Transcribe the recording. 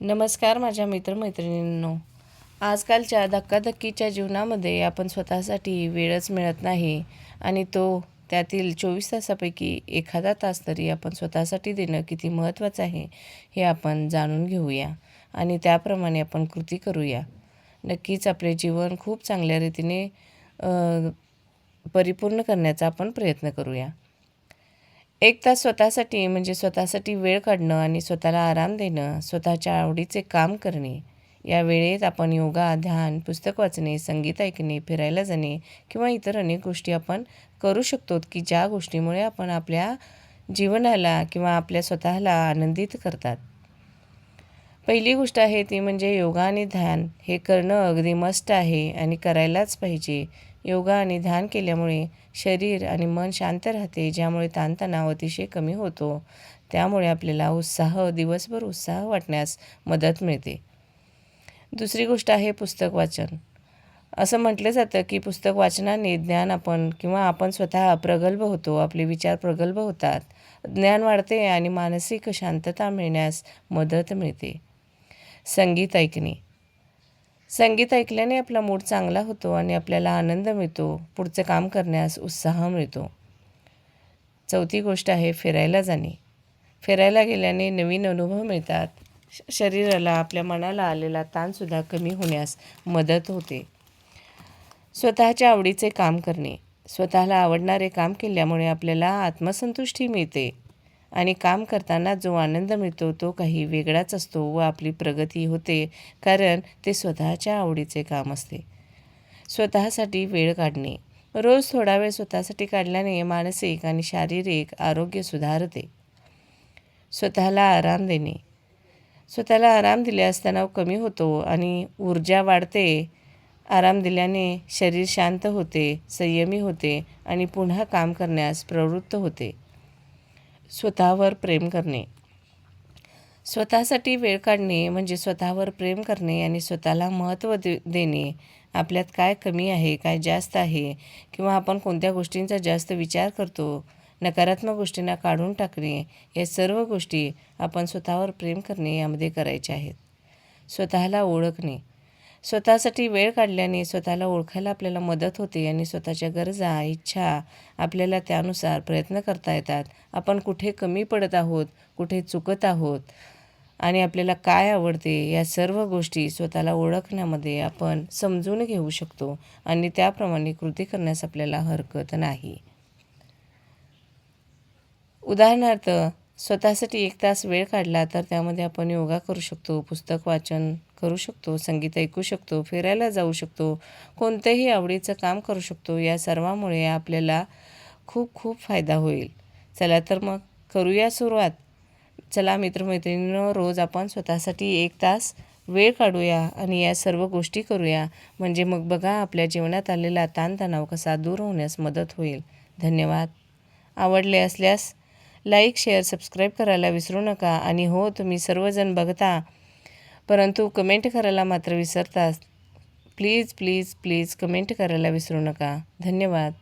नमस्कार माझ्या मित्रमैत्रिणींनो. आजकालच्या धक्काधक्कीच्या जीवनामध्ये आपण स्वतःसाठी वेळच मिळत नाही आणि तो त्यातील चोवीस तासापैकी एखादा तास तरी आपण स्वतःसाठी देणं किती महत्त्वाचं आहे हे आपण जाणून घेऊया आणि त्याप्रमाणे आपण कृती करूया. नक्कीच आपले जीवन खूप चांगल्या रीतीने परिपूर्ण करण्याचा आपण प्रयत्न करूया. एक तास स्वतःसाठी म्हणजे स्वतःसाठी वेळ काढणं आणि स्वतःला आराम देणं स्वतःच्या आवडीचे काम करणे या वेळेत आपण योगा ध्यान पुस्तक वाचणे संगीत ऐकणे फिरायला जाणे किंवा इतर अनेक गोष्टी आपण करू शकतो की ज्या गोष्टीमुळे आपण आपल्या जीवनाला किंवा आपल्या स्वतःला आनंदित करतात. पहिली गोष्ट आहे ती म्हणजे योगा आणि ध्यान हे करणं अगदी मस्त आहे आणि करायलाच पाहिजे. योगा आणि ध्यान केल्यामुळे शरीर आणि मन शांत राहते ज्यामुळे ताणतणाव अतिशय कमी होतो. त्यामुळे आपल्याला उत्साह दिवसभर उत्साह वाटण्यास मदत मिळते. दुसरी गोष्ट आहे पुस्तक वाचन. असं म्हटलं जातं की पुस्तक वाचनाने ज्ञान आपण किंवा आपण स्वतः प्रगल्भ होतो आपले विचार प्रगल्भ होतात. ज्ञान वाढते आणि मानसिक शांतता मिळण्यास मदत मिळते. संगीत ऐकणे. संगीत ऐकल्याने आपला मूड चांगला होतो आणि आपल्याला आनंद मिळतो. पुढचं काम करण्यास उत्साह मिळतो. चौथी गोष्ट आहे फिरायला जाणे. फिरायला गेल्याने नवीन अनुभव मिळतात. श- शरीराला आपल्या मनाला आलेला ताणसुद्धा कमी होण्यास मदत होते. स्वतःच्या आवडीचे काम करणे. स्वतःला आवडणारे काम केल्यामुळे आपल्याला आत्मसंतुष्टी मिळते. आणि काम करताना जो आनंद मिळतो तो काही वेगळाच असतो व आपली प्रगती होते कारण ते स्वतःच्या आवडीचे काम असते. स्वतःसाठी वेळ काढणे. रोज थोडा वेळ स्वतःसाठी काढल्याने मानसिक आणि शारीरिक आरोग्य सुधारते. स्वतःला आराम देणे. स्वतःला आराम दिल्यास तणाव कमी होतो आणि ऊर्जा वाढते. आराम दिल्याने शरीर शांत होते संयमी होते आणि पुन्हा काम करण्यास प्रवृत्त होते. स्वतःवर प्रेम करणे. स्वतःसाठी वेळ काढणे म्हणजे स्वतःवर प्रेम करणे आणि स्वतःला महत्त्व दे देणे. आपल्यात काय कमी आहे काय जास्त आहे किंवा आपण कोणत्या गोष्टींचा जास्त विचार करतो नकारात्मक गोष्टींना काढून टाकणे या सर्व गोष्टी आपण स्वतःवर प्रेम करणे यामध्ये करायच्या आहेत. स्वतःला ओळखणे. स्वतःसाठी वेळ काढल्याने स्वतःला ओळखायला आपल्याला मदत होते आणि स्वतःच्या गरजा इच्छा आपल्याला त्यानुसार प्रयत्न करता येतात. आपण कुठे कमी पडत आहोत कुठे चुकत आहोत आणि आपल्याला काय आवडते या सर्व गोष्टी स्वतःला ओळखण्यामध्ये आपण समजून घेऊ शकतो आणि त्याप्रमाणे कृती करण्यास आपल्याला हरकत नाही. उदाहरणार्थ स्वतःसाठी एक तास वेळ काढला तर त्यामध्ये आपण योगा करू शकतो पुस्तक वाचन करू शकतो संगीत ऐकू शकतो फिरायला जाऊ शकतो कोणत्याही आवडीचं काम करू शकतो या सर्वामुळे आपल्याला खूप खूप फायदा होईल. चला तर मग करूया सुरुवात. चला मित्रमैत्रिणींनो रोज आपण स्वतःसाठी एक तास वेळ काढूया आणि या सर्व गोष्टी करूया. म्हणजे मग बघा आपल्या जीवनात आलेला ताणतणाव कसा दूर होण्यास मदत होईल. धन्यवाद. आवडले असल्यास लाईक शेअर सबस्क्राईब करायला विसरू नका. आणि हो तुम्ही सर्वजण बघता परंतु कमेंट करायला मात्र विसरताच प्लीज प्लीज प्लीज कमेंट करायला विसरू नका. धन्यवाद.